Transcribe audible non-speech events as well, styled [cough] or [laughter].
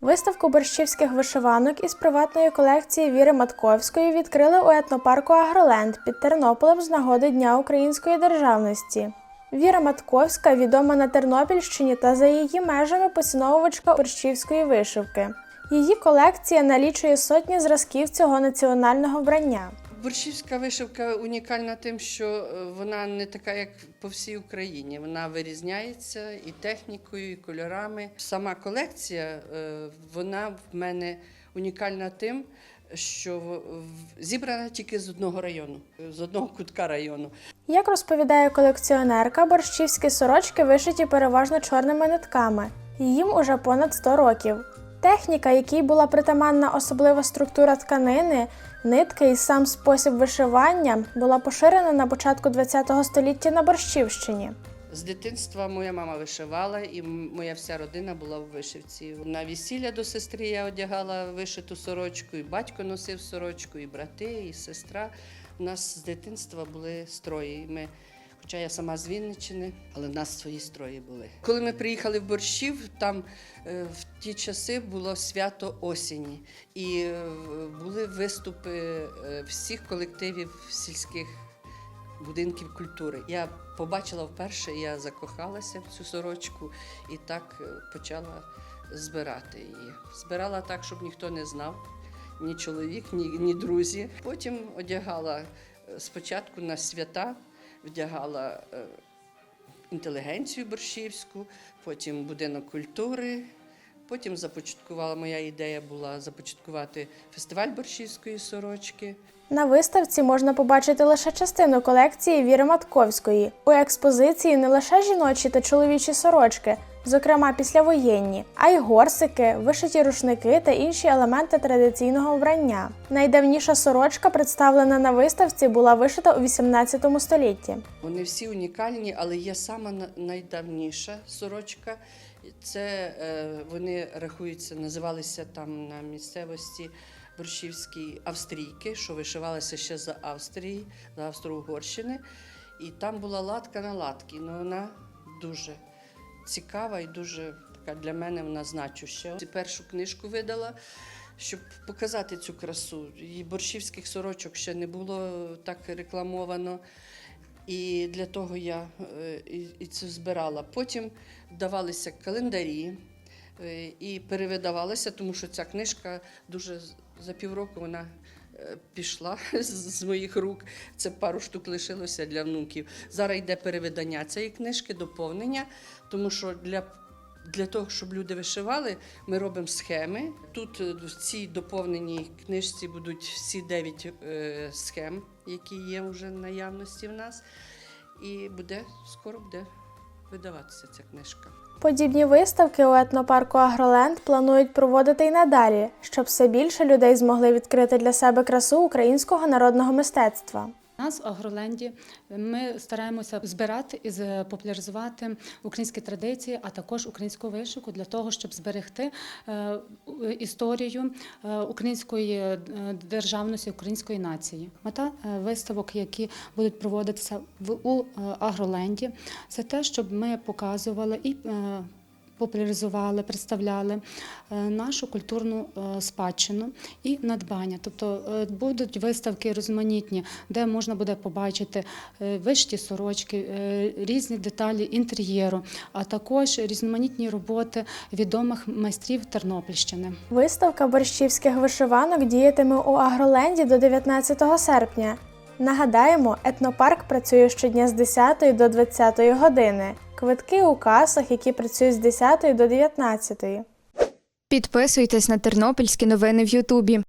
Виставку борщівських вишиванок із приватної колекції Віри Матковської відкрили у етнопарку Агроленд під Тернополем з нагоди Дня української державності. Віра Матковська відома на Тернопільщині та за її межами поціновувачка борщівської вишивки. Її колекція налічує сотні зразків цього національного вбрання. Борщівська вишивка унікальна тим, що е, вона не така, як по всій Україні. Вона вирізняється і технікою, і кольорами. Сама колекція е, вона в мене унікальна тим, що зібрана тільки з одного району, з одного кутка району. Як розповідає колекціонерка, борщівські сорочки вишиті переважно чорними нитками. Їм уже понад 100 років. Техніка, якій була притаманна особлива структура тканини, нитки і сам спосіб вишивання, була поширена на початку ХХ століття на Борщівщині. З дитинства моя мама вишивала, і моя вся родина була в вишивці. На весілля до сестри я одягала вишиту сорочку, і батько носив сорочку, і брати, і сестра. У нас з дитинства були строї. Ми, хоча я сама з Вінниччини, але в нас свої строї були. Коли ми приїхали в Борщів, там е, в ті часи було свято осені, і е, були виступи е, всіх колективів сільських будинків культури. Я побачила вперше, я закохалася в цю сорочку і так почала збирати її. Збирала так, щоб ніхто не знав, ні чоловік, ні, ні друзі. Потім одягала спочатку на свята, вдягала е, інтелігенцію борщівську, потім будинок культури. Потім започаткувала моя ідея була започаткувати фестиваль борщівської сорочки. На виставці можна побачити лише частину колекції Віри Матковської. У експозиції не лише жіночі та чоловічі сорочки, зокрема післявоєнні, а й горсики, вишиті рушники та інші елементи традиційного вбрання. Найдавніша сорочка, представлена на виставці, була вишита у 18 столітті. Вони всі унікальні, але є сама на- найдавніша сорочка. Це е, вони рахуються, називалися там на місцевості борщівські австрійки, що вишивалися ще за Австрії, за Австро-Угорщини. І там була латка на латки. Ну вона дуже цікава і дуже така для мене вона значуща. Першу книжку видала. Щоб показати цю красу, і борщівських сорочок ще не було так рекламовано. І для того я е, і, це збирала. Потім давалися календарі е, і перевидавалися, тому що ця книжка дуже за півроку вона пішла [laughs] з, моїх рук. Це пару штук лишилося для внуків. Зараз йде перевидання цієї книжки, доповнення, тому що для. Для того, щоб люди вишивали, ми робимо схеми. Тут е, в цій доповненій книжці будуть всі дев'ять е, схем, які є вже наявності в нас. І буде скоро буде видаватися ця книжка. Подібні виставки у етнопарку Агроленд планують проводити й надалі, щоб все більше людей змогли відкрити для себе красу українського народного мистецтва. Нас в Агроленді ми стараємося збирати і популяризувати українські традиції, а також українську вишивку для того, щоб зберегти е, історію е, української е, державності, української нації. Мета виставок, які будуть проводитися в у Агроленді, це те, щоб ми показували і популяризували, представляли е, нашу культурну е, спадщину і надбання. Тобто е, будуть виставки різноманітні, де можна буде побачити вишиті сорочки, різні деталі інтер'єру, а також різноманітні роботи відомих майстрів Тернопільщини. Виставка борщівських вишиванок діятиме у Агроленді до 19 серпня. Нагадаємо, етнопарк працює щодня з 10 до 20 години. Квитки у касах, які працюють з 10 до 19. Підписуйтесь на тернопільські новини в Ютубі.